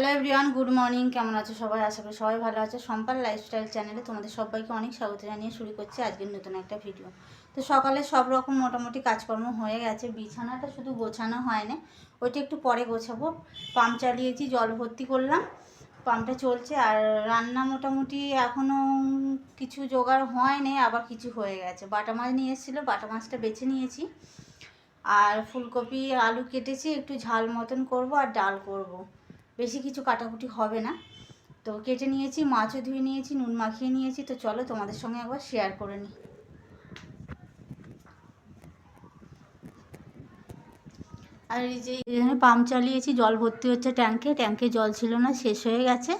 Hello everyone good morning কেমন আছো সবাই? আশা করি সবাই ভালো আছে। সম্পাল লাইফস্টাইল চ্যানেলে তোমাদের সবাইকে অনেক স্বাগত জানিয়ে শুরু করছি আজকের নতুন একটা ভিডিও তো সকালে সব রকম মোটামুটি কাজকর্ম হয়ে গেছে। বিছানাটা শুধু গোছানো হয়নি, ওইটা একটু পরে গোছাবো। পাম্প চালিয়েছি, জল ভর্তি করলাম পাম্পটা চলছে। আর রান্না মোটামুটি এখনও কিছু জোগাড় হয় হয়নি, আবার কিছু হয়ে গেছে। বাটা মাছ নিয়ে এসেছিল, বাটা মাছটা বেছে নিয়েছি। আর ফুলকপি, আলু কেটেছি, একটু ঝাল মতন করব আর ডাল করব। বেশি কিছু কাটাকুটি হবে না। তো কেটে নিয়েছি, মাছও ধুয়ে নিয়েছি, নুন মাখিয়ে নিয়েছি। তো চলো তোমাদের সঙ্গে একবার শেয়ার করে নিই। আর এই যে এখানে পাম্প চালিয়েছি, জল ভর্তি হচ্ছে ট্যাঙ্কে। ট্যাঙ্কে জল ছিল না, শেষ হয়ে গেছে।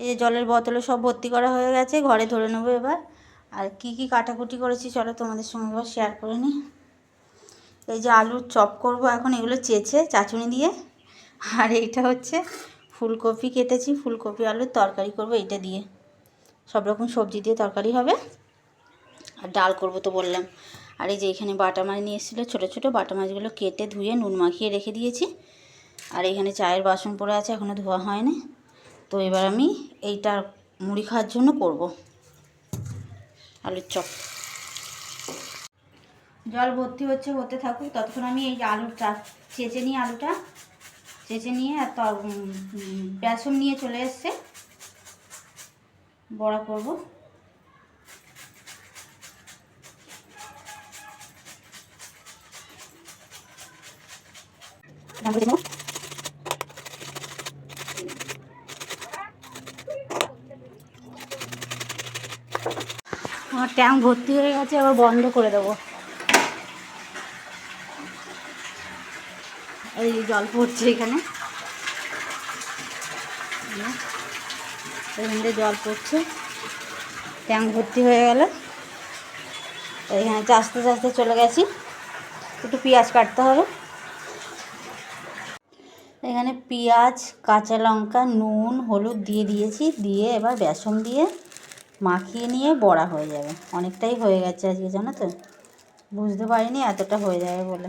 এই যে জলের বোতলে সব ভর্তি করা হয়ে গেছে, ঘরে ধরে নেব এবার। আর কি কি কাটাকুটি করেছি চলো তোমাদের সঙ্গে এবার শেয়ার করে নিই। এই যে আলুর চপ করব এখন, এগুলো চেঁচে চাচুনি দিয়ে। আর এইটা হচ্ছে ফুলকপি কেটেছি, ফুলকপি আলুর তরকারি করব এইটা দিয়ে। সব রকম সবজি দিয়ে তরকারি হবে। আর ডাল করব তো বললাম। আর এই যে এখানে বাটা মাছ নিয়ে এসেছিল, ছোটো ছোটো বাটা মাছগুলো কেটে ধুয়ে নুন মাখিয়ে রেখে দিয়েছি। আর এখানে চায়ের বাসন পড়ে আছে এখনও ধোয়া হয়নি। তো এবার আমি এইটা মুড়ি খাওয়ার জন্য করব। আলুর চপ। জল ভর্তি হচ্ছে, হতে থাকুক। ততক্ষণ আমি এই আলুটা, চেঁচে নিই আলুটা। চেঁচে নিয়ে আর বেসন নিয়ে চলে এসছে। বড়া করব। আমার ট্যাঙ্ক ভর্তি হয়ে গেছে আবার বন্ধ করে দেবো। এই জল পড়ছে এখানে। এখান জল পড়ছে। ট্যাঙ্ক ভর্তি হয়ে গেল। এখানে চাষতে চাষতে চলে গেছি। একটু পেঁয়াজ কাটতে হবে। এখানে পেঁয়াজ, কাঁচা লঙ্কা, নুন, হলুদ দিয়ে দিয়েছি। দিয়ে এবার বেসন দিয়ে মাখিয়ে নিয়ে বড়া হয়ে যাবে। অনেকটাই হয়ে গেছে আজকে, জানো তো? বুঝতে পারিনি এতটা হয়ে যাবে বলে।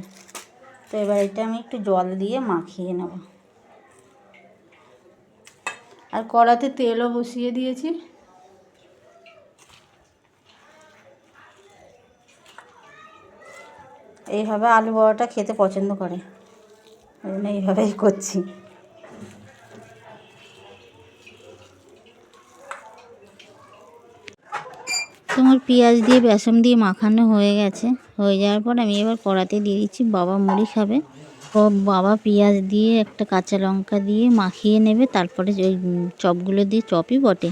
তো এবার এটা আমি একটু জল দিয়ে মাখিয়ে নেব। আর কড়াতে তেলও বসিয়ে দিয়েছি। এইভাবে আলু বড়াটা খেতে পছন্দ করে। ওই জন্য এইভাবেই করছি। তোমার পেঁয়াজ দিয়ে, বেসন দিয়ে মাখানো হয়ে গেছে। হয়ে যাওয়ার পর আমি এবার কড়াতে দিয়ে দিচ্ছি বাবা মুড়ি খাবে। ও বাবা পেঁয়াজ দিয়ে একটা কাঁচা লঙ্কা দিয়ে মাখিয়ে নেবে, তারপরে ওই চপগুলো দিয়ে চপই বটে।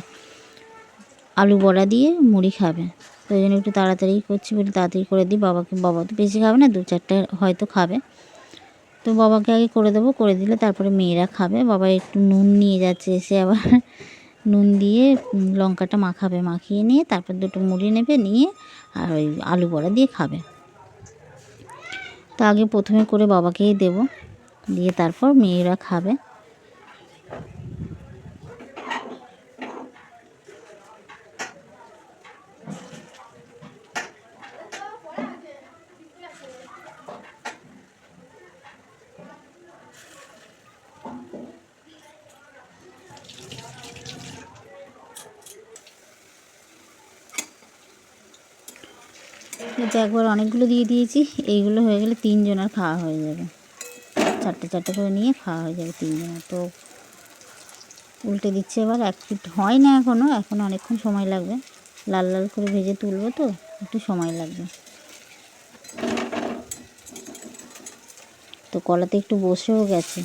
আলু বড়া দিয়ে মুড়ি খাবে। তো ওই জন্য একটু তাড়াতাড়ি করছি বলে তাড়াতাড়ি করে দিই বাবাকে। বাবা তো বেশি খাবে না, দু চারটে হয়তো খাবে। তো বাবাকে আগে করে দেবো, করে দিলে তারপরে মেয়েরা খাবে। বাবা একটু নুন নিয়ে যাচ্ছে, এসে আবার নুন দিয়ে লঙ্কাটা মাখাবে। মাখিয়ে নিয়ে তারপর দুটো মুড়ি নেবে, নিয়ে আর ওই আলু বড়া দিয়ে খাবে। তা আগে প্রথমে করে বাবাকেই দেব। দিয়ে তারপর মেয়েরা খাবে। এটা একবার অনেকগুলো দিয়ে দিয়েছি। এইগুলো হয়ে গেলে তিনজনের খাওয়া হয়ে যাবে। চারটে চারটে করে নিয়ে খাওয়া হয়ে যাবে তিনজনের। তো উল্টে দিচ্ছে এবার। এক ফিট হয় না এখনও এখন অনেকক্ষণ সময় লাগবে। লাল লাল করে ভেজে তুলবো তো, একটু সময় লাগবে। তো কলাতে একটু বসেও গেছে।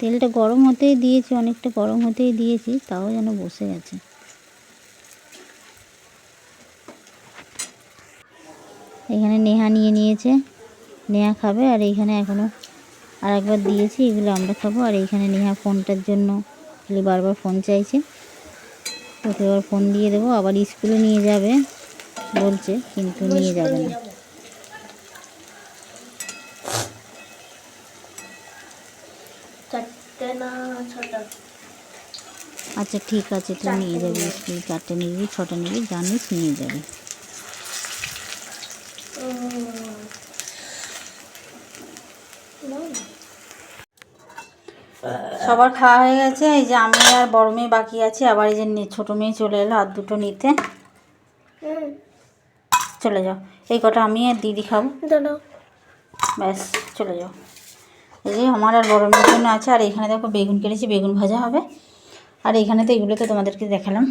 তেলটা গরম হতেই দিয়েছি, অনেকটা গরম হতেই দিয়েছি, তাও যেন বসে গেছে। এখানে নেহা নিয়ে নিয়েছে। নেহা খাবে আর এইখানে এখনও আর একবার দিয়েছি এগুলো আমরা খাব। আর এইখানে নেহা ফোনটার জন্য খালি বারবার ফোন চাইছে। ওকে এবার ফোন দিয়ে দেবো। আবার স্কুলে নিয়ে যাবে বলছে কিন্তু নিয়ে যাবে না। আচ্ছা ঠিক আছে তুই নিয়ে যাবি স্কুল। চারটে নিবি ছটা নিবি জানিস নিয়ে যাবি। সবার খাওয়া হয়ে গেছে এই যে আমি আর বড় মেয়ে বাকি আছে আবার এই যে ছোটো মেয়ে চলে এলো আর দুটো নিতে। চলে যাও। এই কটা আমি আর দিদি খাব। ব্যাস চলে যাও। এই যে আমার আর বড় মেয়ের জন্য আছে আর এখানে দেখো বেগুন কেটেছি বেগুন ভাজা হবে। আর এখানে তো এগুলো তো তোমাদেরকে দেখালাম।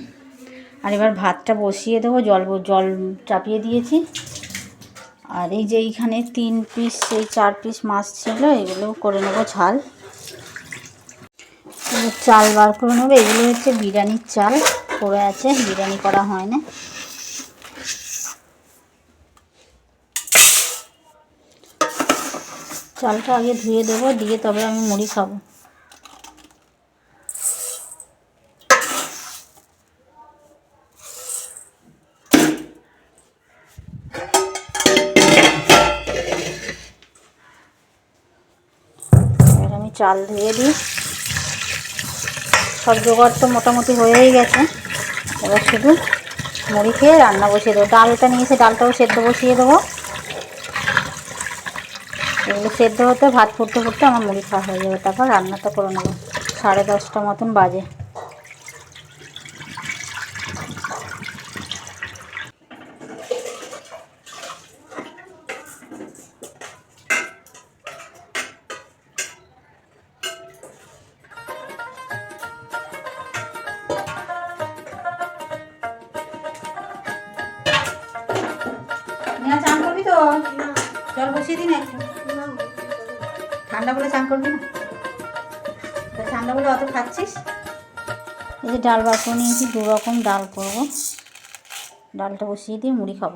আর এবার ভাতটা বসিয়ে দেবো জল জল চাপিয়ে দিয়েছি। আর এই যে এইখানে তিন পিস এই চার পিস মাছ ছিল এগুলো করে নেব ঝাল। চাল বার করে নেব। এগুলো হচ্ছে বিরিয়ানির চাল। পড়ে আছে, বিরিয়ানি করা হয় না চালটা আগে ধুয়ে দেবো, দিয়ে তবে আমি মুড়ি খাব। আমি চাল ধুয়ে দিই। সব জোগাড় তো মোটামুটি হয়েই গেছে। এবার শুধু মুড়ি খেয়ে রান্না বসিয়ে দেবো। ডালটা নিয়ে এসে ডালটাও সেদ্ধ বসিয়ে দেবো। এগুলো সেদ্ধ হতে, ভাত ফুটতে ফুটতে আমার মুড়ি খাওয়া হয়ে যাবে। তারপর রান্নাটা করে নেব। সাড়ে দশটা মতন বাজে। দিন ঠান্ডা বলে চান করবি না? ঠান্ডা বলে অত খাচ্ছিস? এই যে ডাল বার করে নিয়েছি, দু রকম ডাল করব। ডালটা বসিয়ে দিয়ে মুড়ি খাব।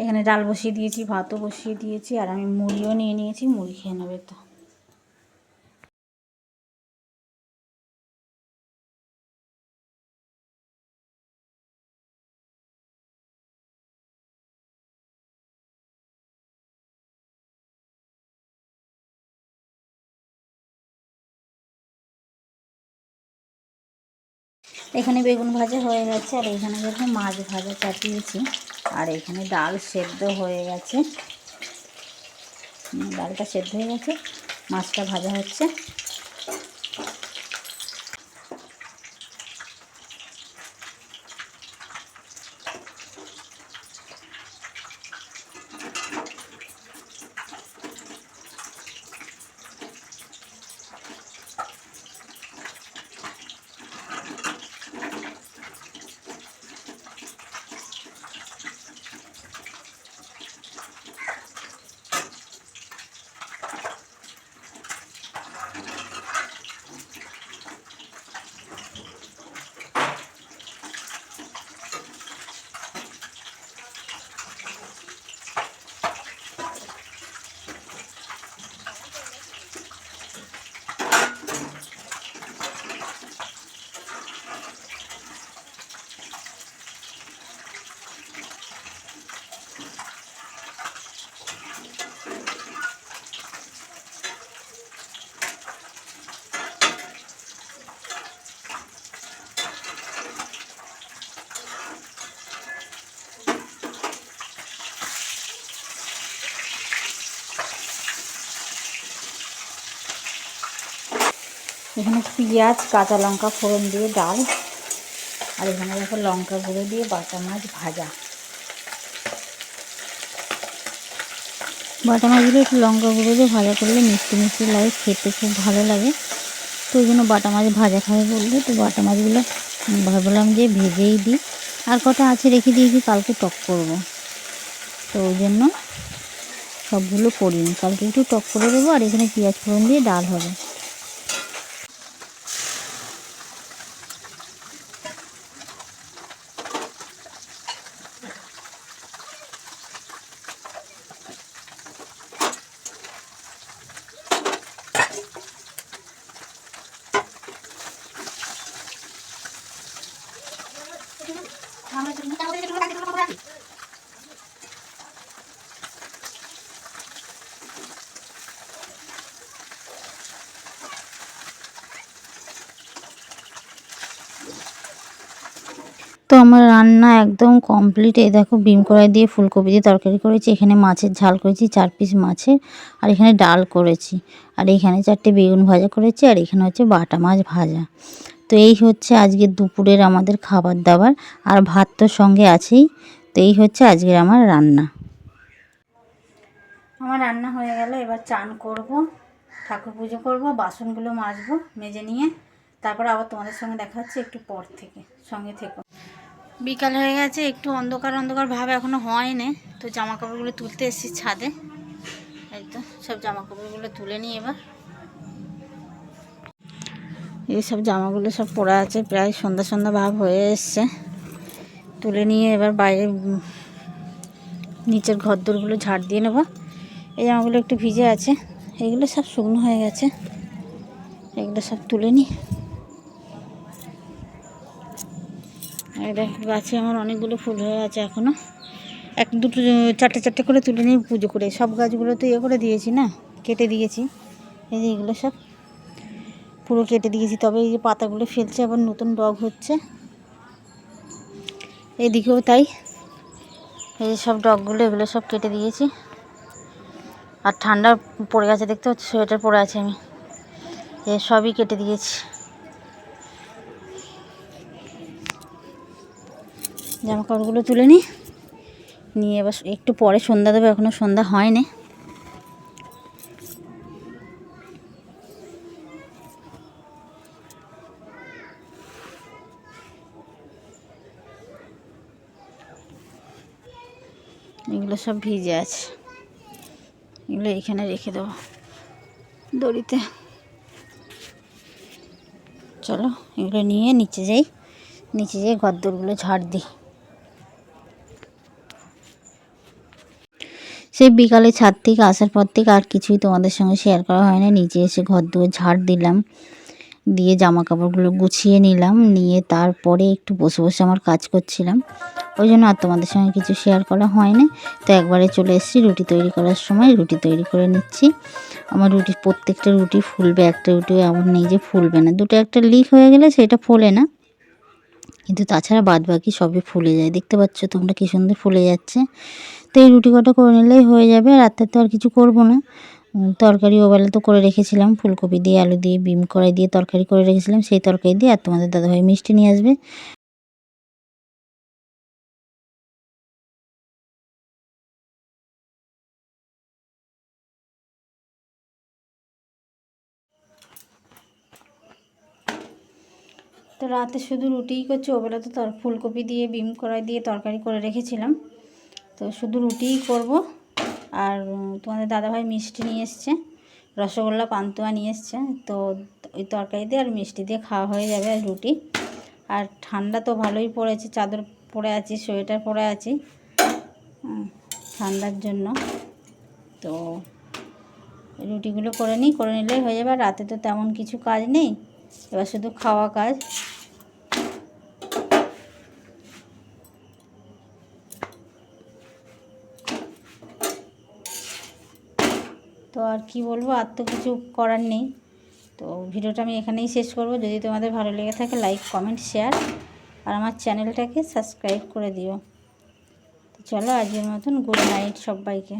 এখানে ডাল বসিয়ে দিয়েছি, ভাতও বসিয়ে দিয়েছি, আর আমি মুড়িও নিয়ে নিয়েছি, মুড়ি খেয়ে নেবে তো। এখানে বেগুন ভাজা হয়ে গেছে, আর এখানে দেখো মাছ ভাজা চাপিয়েছি, আর এখানে ডাল সেদ্ধ হয়ে গেছে। ডালটা সেদ্ধ হয়ে গেছে, মাছটা ভাজা হচ্ছে। এখানে পেঁয়াজ, কাঁচা লঙ্কা, ফোড়ন দিয়ে ডাল। আর এখানে দেখো লঙ্কা গুঁড়ো দিয়ে বাটা মাছ ভাজা। বাটা মাছগুলো একটু লঙ্কা গুঁড়ো দিয়ে ভাজা করলে মিষ্টি মিষ্টি লাগে, খেতে খুব ভালো লাগে। তো ওই জন্য বাটা মাছ ভাজা খাবে বললে, তো বাটা মাছগুলো ভাবলাম যে ভেজেই দিই। আর কটা আছে রেখে দিয়েছি, কালকে টক করব। তো ওই জন্য সবগুলো করিনি। কালকে একটু টক করে দেবো, আর এখানে পেঁয়াজ, ফোড়ন দিয়ে ডাল হবে। তো আমার রান্না একদম কমপ্লিট এই দেখো বিম কড়াই দিয়ে ফুলকপি দিয়ে তরকারি করেছি, এখানে মাছের ঝাল করেছি, চার পিস মাছের, আর এখানে ডাল করেছি, আর এখানে চারটে বেগুন ভাজা করেছি, আর এখানে হচ্ছে বাটা মাছ ভাজা। তো এই হচ্ছে আজকে দুপুরের আমাদের খাবার দাবার, আর ভাত তো সঙ্গে আছেই, তো এই হচ্ছে আজকের আমার রান্না। আমার রান্না হয়ে গেল, এবার চান করব, ঠাকুর পুজো করব, বাসনগুলো মাজবো, মেজে নিয়ে, তারপর আবার তোমাদের সঙ্গে দেখা হচ্ছে একটু পর থেকে, সঙ্গে থেকো। বিকাল হয়ে গেছে, একটু অন্ধকার অন্ধকার ভাব এখনও হয়নি। তো জামা কাপড়গুলো তুলতে এসেছি ছাদে। এই তো, সব জামা কাপড়গুলো তুলে নিই এবার। এইসব জামাগুলো সব পড়ে আছে, প্রায় সন্ধ্যা সন্ধ্যা ভাব হয়ে এসছে। তুলে নিয়ে এবার বাইরে নিচের ঘরদোরগুলো ঝাড় দিয়ে নেব। এই জামাগুলো একটু ভিজে আছে, এগুলো সব শুকনো হয়ে গেছে। এগুলো সব তুলে নিই। এই দেখ, গাছে আমার অনেকগুলো ফুল হয়ে আছে এখনও এক, দুটো, চারটে চারটে করে তুলে নিয়ে পুজো করে, সব গাছগুলো তো ইয়ে করে দিয়েছি না, কেটে দিয়েছি। এই যে এগুলো সব পুরো কেটে দিয়েছি, তবে এই যে পাতাগুলো ফেলছে, আবার নতুন ডগ হচ্ছে। এদিকেও তাই, এই সব ডগগুলো, এগুলো সব কেটে দিয়েছি। আর ঠান্ডা পড়ে গেছে, দেখতে হচ্ছে সোয়েটার পরে আছে আমি। এ সবই কেটে দিয়েছি। জামা কাপড়গুলো তুলে নিই। নিয়ে এবার একটু পরে সন্ধ্যা দেবো এখনও সন্ধ্যা হয়নি। এগুলো সব ভিজে আছে। এগুলো এখানে রেখে দেবো দড়িতে। চলো এগুলো নিয়ে নিচে যাই, নিচে যেয়ে ঘরদোরগুলো ঝাড় দিই। সেই বিকালে ছাদ থেকে আসার পর থেকে আর কিছুই তোমাদের সঙ্গে শেয়ার করা হয় না নিচে এসে ঘর দুয়ার ঝাড় দিলাম, দিয়ে জামা কাপড়গুলো গুছিয়ে নিলাম, নিয়ে তারপরে একটু বসে বসে আমার কাজ করছিলাম। ওই জন্য আর তোমাদের সঙ্গে কিছু শেয়ার করা হয়নি। তো একবারে চলে এসেছি রুটি তৈরি করার সময়। রুটি তৈরি করে নিচ্ছি। আমার রুটি, প্রত্যেকটা রুটি ফুলবে, একটা রুটি নেই যে ফুলবে না। দুটো একটা লিক হয়ে গেলে সেটা ফোলে না। কিন্তু তাছাড়া বাদ বাকি সবই ফুলে যায়। দেখতে পাচ্ছ তোমরা কী সুন্দর ফুলে যাচ্ছে। তো এই রুটি কটা করে নিলেই হয়ে যাবে। রাতে তো আর কিছু করব না। তরকারি ওবেলা তো করে রেখেছিলাম। ফুলকপি দিয়ে, আলু দিয়ে, বিম কড়াই দিয়ে তরকারি করে রেখেছিলাম। সেই তরকারি দিয়ে আর তোমাদের দাদাভাই মিষ্টি নিয়ে আসবে। তো রাতে শুধু রুটিই করছি, ওবেলা তো তর, ফুলকপি দিয়ে, বিম কড়াই দিয়ে তরকারি করে রেখেছিলাম। তো শুধু রুটিই করব। আর তোমাদের দাদাভাই মিষ্টি নিয়ে এসছে, রসগোল্লা, পান্তুয়া নিয়ে এসছে। তো ওই তরকারি দিয়ে আর মিষ্টি দিয়ে খাওয়া হয়ে যাবে আর রুটি। আর ঠান্ডা তো ভালোই পড়েছে, চাদর পরে আছি, সোয়েটার পরে আছি ঠান্ডার জন্য। তো রুটিগুলো করে নিই, করে নিলেই হয়ে যাবে। রাতে তো তেমন কিছু কাজ নেই। এবার শুধু খাওয়া কাজ। তো আর কি বলব, আর তো কিছু করার নেই। তো ভিডিওটা আমি এখানেই শেষ করব। যদি তোমাদের ভালো লেগে থাকে লাইক কমেন্ট শেয়ার আর আমার চ্যানেলটাকে সাবস্ক্রাইব করে দিও। তো চলো, আজকের মতন গুড নাইট সবাইকে।